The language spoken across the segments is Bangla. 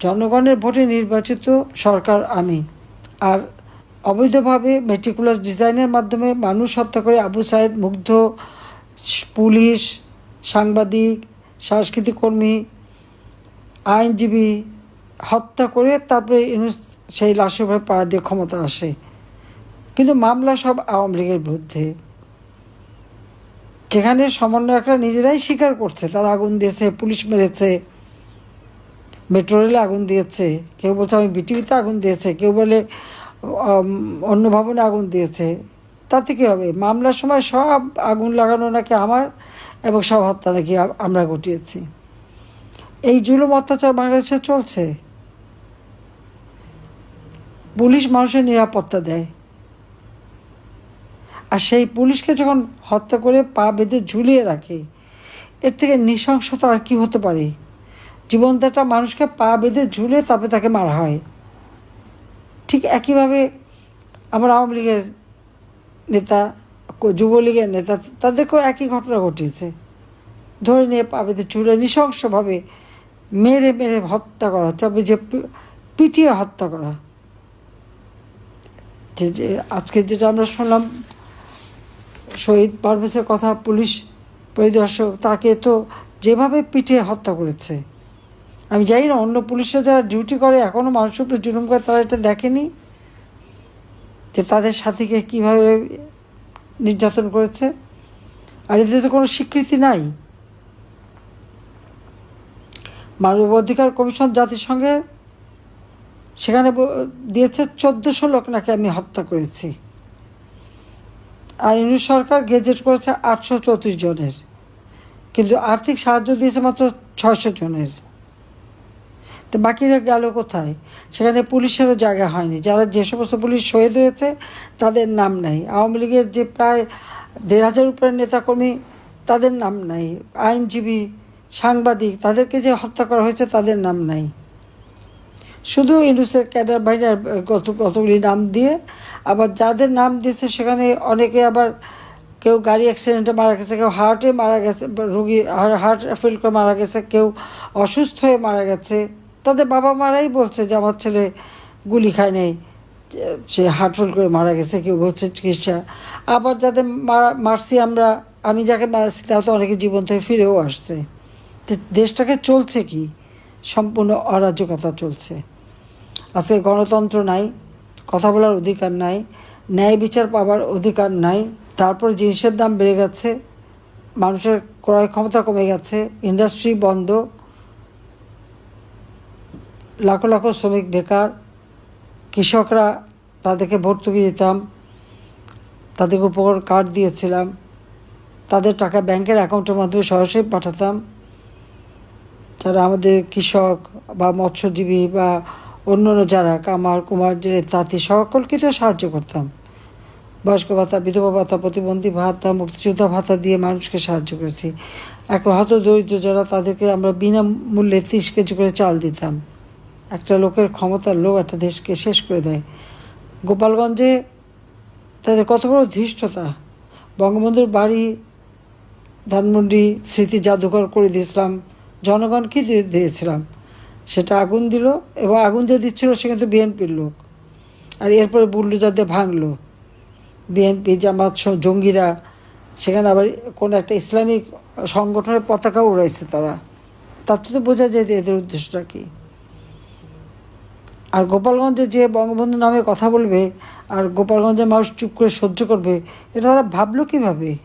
জনগণের ভোটে নির্বাচিত সরকার আমি। আর অবৈধভাবে মেটিকুলাস ডিজাইনের মাধ্যমে মানুষ হত্যা করে আবু সাইদ মুগ্ধ পুলিশ, সাংবাদিক, সাংস্কৃতিক কর্মী, আইনজীবী হত্যা করে তারপরে সেই লাশের উপরে পাড়া দিয়ে ক্ষমতা আসে। কিন্তু মামলা সব আওয়ামী লীগের বিরুদ্ধে। যেখানে সমন্বয়করা নিজেরাই স্বীকার করছে, তারা আগুন দিয়েছে, পুলিশ মেরেছে মেট্রো রেলে আগুন দিয়েছে, কেউ বলছে আমি বিটিভিতে আগুন দিয়েছে, কেউ বলে অন্য ভবনে আগুন দিয়েছে, তাতে কী হবে? মামলার সময় সব আগুন লাগানো নাকি আমার, এবং সব হত্যা নাকি আমরা ঘটিয়েছি। এই জুলুম অত্যাচার বাংলাদেশে চলছে। পুলিশ মানুষের নিরাপত্তা দেয়। আর সেই পুলিশকে যখন হত্যা করে পা বেঁধে ঝুলিয়ে রাখে, এর থেকে নৃশংসতা আর কি হতে পারে? জীবন্ত একটা মানুষকে পা বেঁধে ঝুলে তারপরে তাকে মারা হয়। ঠিক একইভাবে আমার আওয়ামী লীগের নেতা, যুবলীগের নেতা, তাদেরকেও একই ঘটনা ঘটিয়েছে। ধরে নিয়ে পা বেঁধে ঝুলে নৃশংসভাবে মেরে মেরে হত্যা করা তবে যে পি- পিটিয়ে হত্যা করা। যে যে, আজকে যেটা আমরা শুনলাম, শহীদ পারভেজের কথা, পুলিশ পরিদর্শক, তাকে তো যেভাবে পিটিয়ে হত্যা করেছে আমি জানি না, অন্য পুলিশরা যারা ডিউটি করে এখনও মানুষের উপরে জুলুম করে, তারা এটা দেখেনি যে তাদের সাথীকে কীভাবে নির্যাতন করেছে। আর এদের তো কোনো স্বীকৃতি নাই। মানবাধিকার কমিশন জাতিসংঘের সেখানে দিয়েছে চোদ্দোশো লোক নাকি আমি হত্যা করেছি। আর ইউনিট সরকার গেজেট করেছে আটশো চৌত্রিশ জনের। কিন্তু আর্থিক সাহায্য দিয়েছে মাত্র ছয়শো জনের। তো বাকিরা গেল কোথায়? সেখানে পুলিশেরও জায়গা হয়নি। যারা যে সমস্ত পুলিশ শহীদ হয়েছে, তাদের নাম নাই। আওয়ামী লীগের যে প্রায় দেড় হাজার উপরের নেতাকর্মী, তাদের নাম নাই। আইনজীবী, সাংবাদিক, তাদেরকে যে হত্যা করা হয়েছে, তাদের নাম নাই। শুধু ইনুসের ক্যাডার বাইরে কত, কতগুলি নাম দিয়ে, আবার যাদের নাম দিয়েছে, সেখানে অনেকে আবার কেউ গাড়ি অ্যাক্সিডেন্টে মারা গেছে, কেউ হার্টে মারা গেছে, রুগী হার্ট ফেল করে মারা গেছে, কেউ অসুস্থ হয়ে মারা গেছে। তাদের বাবা মারাই বলছে যে আমার ছেলে গুলি খায় নাই, সে হার্ট ফেল করে মারা গেছে, কেউ বলছে চিকিৎসা। আবার যাদের মারা মারছি আমরা, আমি যাকে মারছি তাও তো অনেকে জীবন্ত হয়ে ফিরেও আসছে। তো দেশটাকে চলছে কি? সম্পূর্ণ অরাজকতা চলছে। আজকে গণতন্ত্র নাই, কথা বলার অধিকার নাই, ন্যায় বিচার পাবার অধিকার নাই, তারপর জিনিসের দাম বেড়ে গেছে, মানুষের ক্রয় ক্ষমতা কমে গেছে ইন্ডাস্ট্রি বন্ধ লাখো লাখো শ্রমিক, বেকার, কৃষকরা তাদেরকে ভর্তুকি দিতাম, তাদেরকে উপর কার্ড দিয়েছিলাম, তাদের টাকা ব্যাংকের অ্যাকাউন্টের মাধ্যমে সরাসরি পাঠাতাম। যারা আমাদের কৃষক বা মৎস্যজীবী বা অন্য যারা কামার, কুমার, জেলে, তাঁতি সকলকে তো সাহায্য করতাম। বয়স্ক ভাতা, বিধবা ভাতা, প্রতিবন্ধী ভাতা, মুক্তিযোদ্ধা ভাতা দিয়ে মানুষকে সাহায্য করেছি। এক হত দরিদ্র যারা তাদেরকে আমরা বিনামূল্যে তিরিশ কেজি করে চাল দিতাম। একটা লোকের ক্ষমতার লোক একটা দেশকে শেষ করে দেয়। গোপালগঞ্জে তাদের কত বড় ধৃষ্টতা। বঙ্গবন্ধুর বাড়ি, ধানমন্ডি, স্মৃতি জাদুঘর করে দিয়েছিলাম। জনগণকে দিয়ে দিয়েছিলাম? সেটা আগুন দিল এবং আগুন যে দিচ্ছিল সে কিন্তু বিএনপির লোক। আর এরপরে বুল্ডোজার দিয়ে ভাঙলো। বিএনপি, জামাত জঙ্গিরা, সেখানে আবার কোনো একটা ইসলামিক সংগঠনের পতাকা উড়াইছে তারা। তার তো বোঝা যায় এদের উদ্দেশ্যটা কী। আর গোপালগঞ্জে যে বঙ্গবন্ধু নামে কথা বলবে, আর গোপালগঞ্জের মানুষ চুপ করে সহ্য করবে, এটা তারা ভাবলো কীভাবে?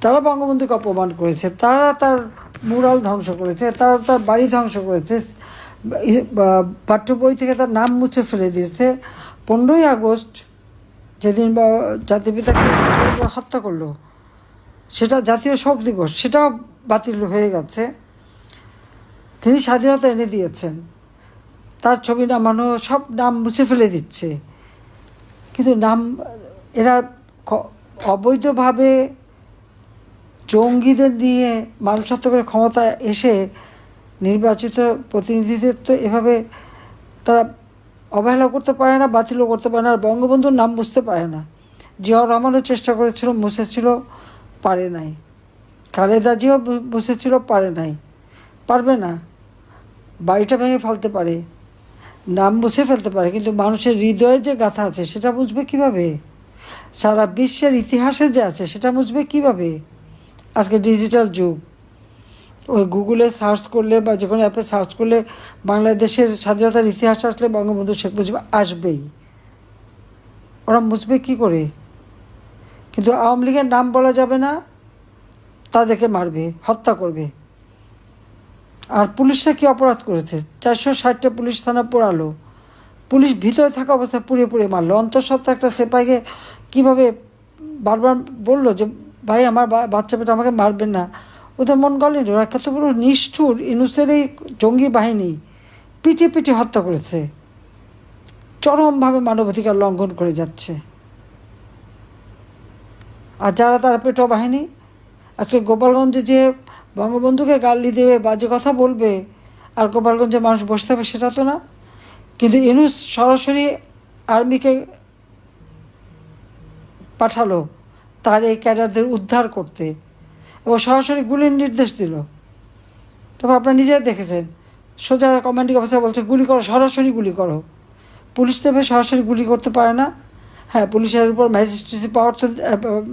তারা বঙ্গবন্ধুকে অপমান করেছে, তারা তার মুরাল ধ্বংস করেছে, তারা তার বাড়ি ধ্বংস করেছে পাঠ্য বই থেকে তার নাম মুছে ফেলে দিয়েছে। পনেরোই আগস্ট যেদিন বা- জাতির পিতাকে হত্যা করল, সেটা জাতীয় শোক দিবস, সেটাও বাতিল হয়ে গেছে। তিনি স্বাধীনতা এনে দিয়েছেন। তার ছবি নামানো, সব নাম মুছে ফেলে দিচ্ছে। কিন্তু নাম, এরা অবৈধভাবে জঙ্গিদের নিয়ে মানুষ হত্যা করে ক্ষমতা এসে নির্বাচিত প্রতিনিধিদের তো এভাবে তারা অবহেলা করতে পারে না, বাতিলও করতে পারে না, আর বঙ্গবন্ধুর নাম বুঝতে পারে না। জিয়াউর রহমানও চেষ্টা করেছিল, মুছেছিল, পারে নাই। খালেদা বু- বুঝেছিল পারে নাই। পারবে না। বাড়িটা ভেঙে ফেলতে পারে। নাম মুছে ফেলতে পারে, কিন্তু মানুষের হৃদয়ে যে গাথা আছে সেটা বুঝবে কীভাবে? সারা বিশ্বের ইতিহাসে যে আছে সেটা বুঝবে কীভাবে? আজকে ডিজিটাল যুগ। ওই গুগলে সার্চ করলে বা যে কোনো অ্যাপে সার্চ করলে বাংলাদেশের স্বাধীনতার ইতিহাস আসলে বঙ্গবন্ধু শেখ মুজিব আসবেই। ওরা মুছবে কী করে? কিন্তু আওয়ামী লীগের নাম বলা যাবে না, তাদেরকে মারবে, হত্যা করবে। আর পুলিশরা কি অপরাধ করেছে? চারশো ষাটটা পুলিশ থানা পোড়ালো। পুলিশ ভিতরে থাকা অবস্থায় পুড়ে পুড়ে মারলো। অন্তঃসত্ত্বা একটা সেপাইকে কীভাবে বারবার বলল যে, ভাই, আমার বাচ্চা পেটে আমাকে মারবেন না। ওদের মন গলেনি ওরা কত বড় নিষ্ঠুর, ইনুসের এই জঙ্গি বাহিনী পিটিয়ে পিটিয়ে হত্যা করেছে। চরমভাবে মানবাধিকার লঙ্ঘন করে যাচ্ছে। আর যারা তারা পেটো বাহিনী, আজকে গোপালগঞ্জে যে বঙ্গবন্ধুকে গালি দেবে, বাজে কথা বলবে, আর গোপালগঞ্জে মানুষ বসে থাকবে, সেটা তো না। কিন্তু ইনুস সরাসরি আর্মিকে পাঠালো, তার এই ক্যাডারদের উদ্ধার করতে। এবং সরাসরি গুলির নির্দেশ দিল। তবে আপনারা নিজেই দেখেছেন, সোজা কমান্ডিং অফিসার বলছে, গুলি করো, সরাসরি গুলি করো। পুলিশ তো সরাসরি গুলি করতে পারে না। হ্যাঁ পুলিশের উপর ম্যাজিস্ট্রেসি পাওয়ার তো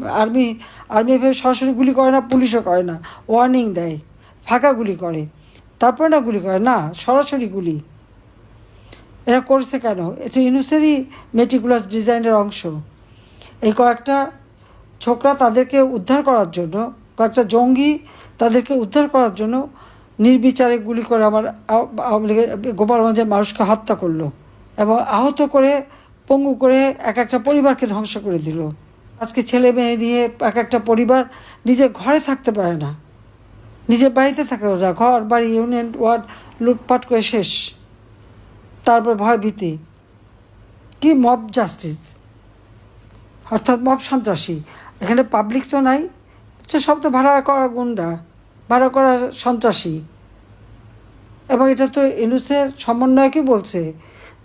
আর্মি আর্মি এভাবে সরাসরি গুলি করে না, পুলিশও করে না। ওয়ার্নিং দেয়, ফাঁকা গুলি করে। তারপরে না গুলি করে? না, সরাসরি গুলি। এরা করছে কেন? এটা ইউনুসেরই মেটিকুলাস ডিজাইনের অংশ। এই কয়েকটা ছোকরা তাদেরকে উদ্ধার করার জন্য, কয়েকটা জঙ্গি তাদেরকে উদ্ধার করার জন্য নির্বিচারে গুলি করে আমার আও- আওয়ামী লীগের গোপালগঞ্জের মানুষকে হত্যা করল এবং আহত করে পঙ্গু করে এক একটা পরিবারকে ধ্বংস করে দিল। আজকে ছেলে মেয়ে নিয়ে এক একটা পরিবার নিজের ঘরে থাকতে পারে না। নিজের বাড়িতে থাকতে পারে না ঘর, বাড়ি, ইউনিয়ন, ওয়ার্ড লুটপাট করে শেষ। তারপর ভয় ভীতি। কি মব জাস্টিস? অর্থাৎ মব সন্ত্রাসী। এখানে পাবলিক তো নাই। হচ্ছে সব তো ভাড়া করা গুন্ডা। ভাড়া করা সন্ত্রাসী। এবং এটা তো ইনুসের সমন্বয়কে বলছে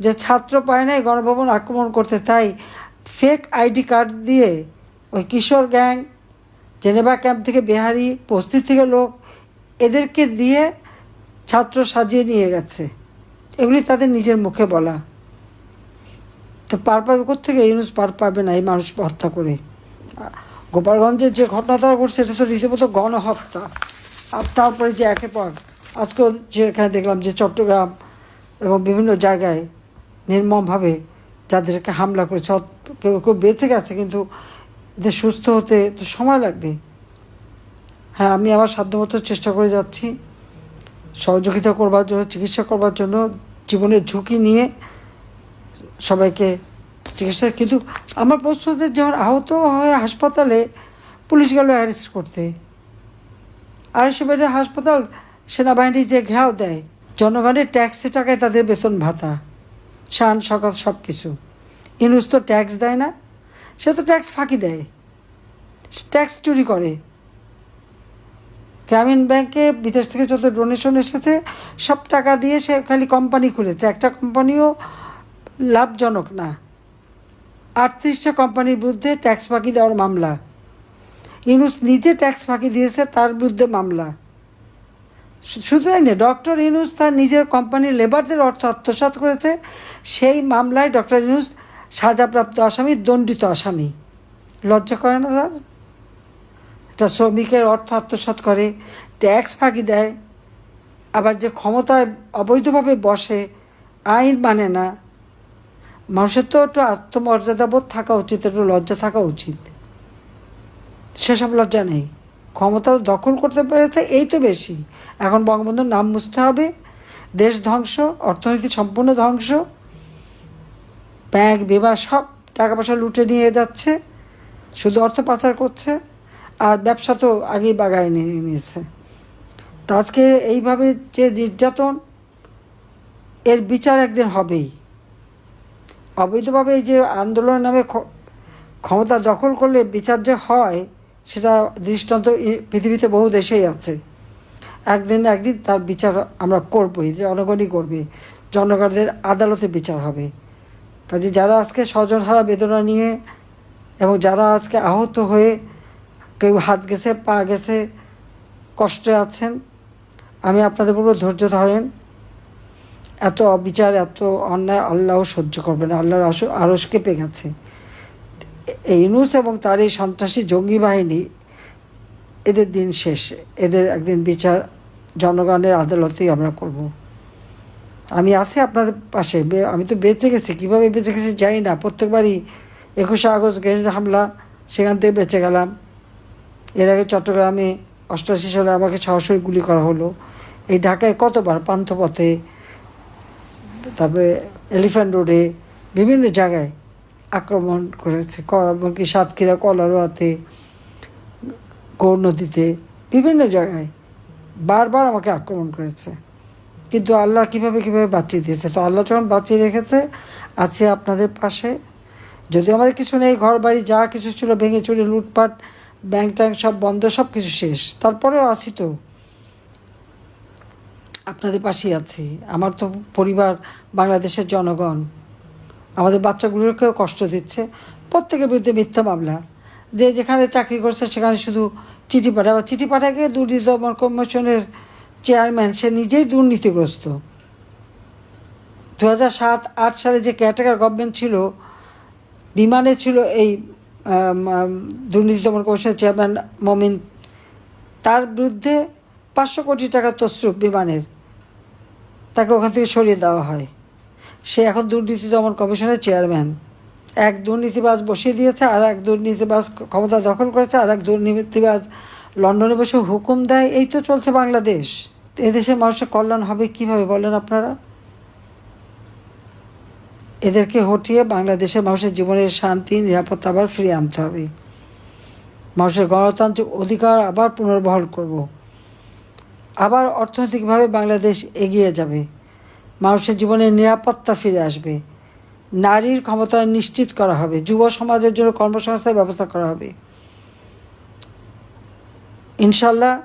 যে ছাত্র পায় নাই গণভবন আক্রমণ করতে, তাই ফেক আইডি কার্ড দিয়ে ওই কিশোর গ্যাং জেনেভা ক্যাম্প থেকে বিহারি, বস্তি থেকে লোক, এদেরকে দিয়ে ছাত্র সাজিয়ে নিয়ে গেছে। এগুলি তাদের নিজের মুখে বলা। তো পার পাবে কোথেকে ইউনুস পার পাবে না, এই মানুষ হত্যা করে। গোপালগঞ্জের যে ঘটনা তারা ঘটছে, এটা তো রীতিমতো গণহত্যা। আর তারপরে যে একে পর আজকেও যে এখানে দেখলাম যে চট্টগ্রাম এবং বিভিন্ন জায়গায় নির্মমভাবে যাদেরকে হামলা করেছে কেউ কেউ বেঁচে গেছে, কিন্তু এদের সুস্থ হতে তো সময় লাগবে। হ্যাঁ আমি আমার সাধ্যমতো চেষ্টা করে যাচ্ছি। সহযোগিতা করবার জন্য, চিকিৎসা করবার জন্য, জীবনের ঝুঁকি নিয়ে সবাইকে চিকিৎসা কিন্তু আমার প্রশ্ন যে যখন আহত হয়ে হাসপাতালে পুলিশ গেল অ্যারেস্ট করতে আড়াইশো বেডের হাসপাতাল সেনাবাহিনী যে ঘেরাও দেয়, জনগণের ট্যাক্সের টাকায় তাদের বেতন ভাতা। শান সকাল সব কিছু ইনুস তো ট্যাক্স দেয় না, সে তো ট্যাক্স ফাঁকি দেয়। ট্যাক্স চুরি করে। গ্রামীণ ব্যাংকে বিদেশ থেকে যত ডোনেশন এসেছে, সব টাকা দিয়ে সে খালি কোম্পানি খুলেছে। একটা কোম্পানিও লাভজনক না। আটত্রিশটা কোম্পানির বিরুদ্ধে ট্যাক্স ফাঁকি দেওয়ার মামলা। ইউনুস নিজে ট্যাক্স ফাঁকি দিয়েছে, তার বিরুদ্ধে মামলা। শুধু তাই না ডক্টর ইউনুস তার নিজের কোম্পানির লেবারদের অর্থ আত্মসাৎ করেছে। সেই মামলায় ডক্টর ইউনুস সাজাপ্রাপ্ত আসামি, দণ্ডিত আসামি। লজ্জা করে না তার? একটা শ্রমিকের অর্থ আত্মসাৎ করে, ট্যাক্স ফাঁকি দেয়, আবার যে ক্ষমতায় অবৈধভাবে বসে, আইন মানে না। মানুষের তো একটু আত্মমর্যাদাবোধ থাকা উচিত, একটু লজ্জা থাকা উচিত। সেসব লজ্জা নেই। ক্ষমতা দখল করতে পেরেছে এই তো বেশি। এখন বঙ্গবন্ধুর নাম মুছতে হবে। দেশ ধ্বংস, অর্থনীতি সম্পূর্ণ ধ্বংস। ব্যাংক বিমা সব টাকা পয়সা লুটে নিয়ে যাচ্ছে। শুধু অর্থ পাচার করছে। আর ব্যবসা তো আগেই বাগায় নিয়ে নিয়েছে। তা আজকে এইভাবে যে নির্যাতন, এর বিচার একদিন হবেই। অবৈধভাবে এই যে আন্দোলনের নামে ক্ষমতা দখল করলে বিচার যে হয় সেটা দৃষ্টান্ত পৃথিবীতে বহু দেশেই আছে। একদিন একদিন তার বিচার আমরা করবই, জনগণই করবে। জনগণের আদালতে বিচার হবে। কাজে যারা আজকে স্বজনহারা বেদনা নিয়ে এবং যারা আজকে আহত হয়ে কেউ হাত গেছে, পা গেছে, কষ্টে আছেন, আমি আপনাদের বলব ধৈর্য ধরেন। এত অবিচার, এত অন্যায় আল্লাহ সহ্য করবে না। আল্লাহর আরস কেঁপে গেছে। ইউনুস এবং তার এই সন্ত্রাসী জঙ্গি বাহিনী এদের দিন শেষ। এদের একদিন বিচার জনগণের আদালতেই আমরা করব। আমি আছি আপনাদের পাশে। আমি তো বেঁচে গেছি। কীভাবে বেঁচে গেছি জানি না। প্রত্যেকবারই একুশে আগস্ট গ্রেনেড হামলা, সেখান থেকে বেঁচে গেলাম। এর আগে চট্টগ্রামে অষ্টাশি সালে আমাকে সরাসরি গুলি করা হলো। এই ঢাকায় কতবার? পান্থপথে, তারপরে এলিফ্যান্ট রোডে, বিভিন্ন জায়গায়। আক্রমণ করেছে এমনকি সাতক্ষীরা কলারোয়াতে গৌর নদীতে বিভিন্ন জায়গায় বারবার আমাকে আক্রমণ করেছে। কিন্তু আল্লাহ কীভাবে কীভাবে বাঁচিয়ে দিয়েছে? তো আল্লাহ যখন বাঁচিয়ে রেখেছে, আছে আপনাদের পাশে। যদিও আমাদের কিছু নেই ঘর বাড়ি যা কিছু ছিল, ভেঙে চুরে, লুটপাট ব্যাংক ট্যাঙ্ক সব বন্ধ, সব কিছু শেষ। তারপরেও আছি তো। আপনাদের পাশেই আছি। আমার তো পরিবার বাংলাদেশের জনগণ। আমাদের বাচ্চাগুলোকেও কষ্ট দিচ্ছে। প্রত্যেকের বিরুদ্ধে মিথ্যা মামলা। যে যেখানে চাকরি করছে সেখানে শুধু চিঠি পাঠায়। বা চিঠি গিয়ে দুর্নীতি দমন কমিশনের চেয়ারম্যান, সে নিজেই দুর্নীতিগ্রস্ত। দু হাজার সাত, আট সালে যে ক্যাটাগার গভর্নমেন্ট ছিল, বিমানে ছিল এই দুর্নীতি দমন কমিশনের চেয়ারম্যান মমিন। তার বিরুদ্ধে পাঁচশো কোটি টাকা তসরুপ বিমানের, তাকে ওখান থেকে সরিয়ে দেওয়া হয়। সে এখন দুর্নীতি দমন কমিশনের চেয়ারম্যান। এক দুর্নীতিবাজ বসিয়ে দিয়েছে, আর এক দুর্নীতিবাজ ক্ষমতা দখল করেছে, আর এক দুর্নীতিবাজ লন্ডনে বসে হুকুম দেয়। এই তো চলছে বাংলাদেশ। এদেশের মানুষের কল্যাণ হবে কীভাবে বলেন আপনারা? এদেরকে হটিয়ে বাংলাদেশের মানুষের জীবনের শান্তি, নিরাপত্তা আবার ফিরিয়ে আনতে হবে। মানুষের গণতান্ত্রিক অধিকার আবার পুনর্বহাল করব। আবার অর্থনৈতিকভাবে বাংলাদেশ এগিয়ে যাবে। মানুষের জীবনে নিরাপত্তা ফিরে আসবে। নারীর ক্ষমতা নিশ্চিত করা হবে। যুব সমাজের জন্য কর্মসংস্থার ব্যবস্থা করা হবে। ইনশাল্লাহ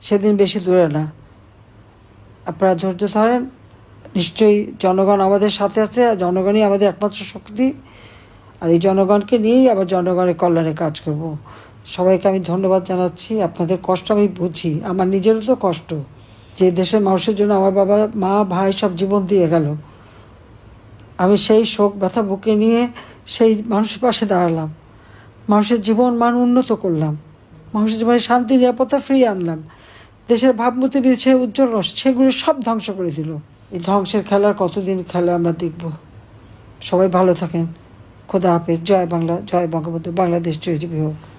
সেদিন বেশি দূরে না। আপনারা ধৈর্য ধরেন। নিশ্চয়ই জনগণ আমাদের সাথে আছে আর জনগণই আমাদের একমাত্র শক্তি। আর এই জনগণকে নিয়েই আবার জনগণের কল্যাণে কাজ করব। সবাইকে আমি ধন্যবাদ জানাচ্ছি। আপনাদের কষ্ট আমি বুঝি। আমার নিজেরও তো কষ্ট। যে দেশের মানুষের জন্য আমার বাবা, মা, ভাই সব জীবন দিয়ে গেল। আমি সেই শোক, ব্যথা বুকে নিয়ে সেই মানুষের পাশে দাঁড়ালাম। মানুষের জীবন মান উন্নত করলাম। মানুষের জীবনে শান্তি, নিরাপত্তা ফিরিয়ে আনলাম। দেশের ভাবমূর্তি বিছে, উজ্জ্বল রস, সেগুলো সব ধ্বংস করে দিল। এই ধ্বংসের খেলার কতদিন খেলা আমরা দেখব? সবাই ভালো থাকেন। খোদা হাফেজ। জয় বাংলা, জয় বঙ্গবন্ধু। বাংলাদেশ জয় জীবী হোক।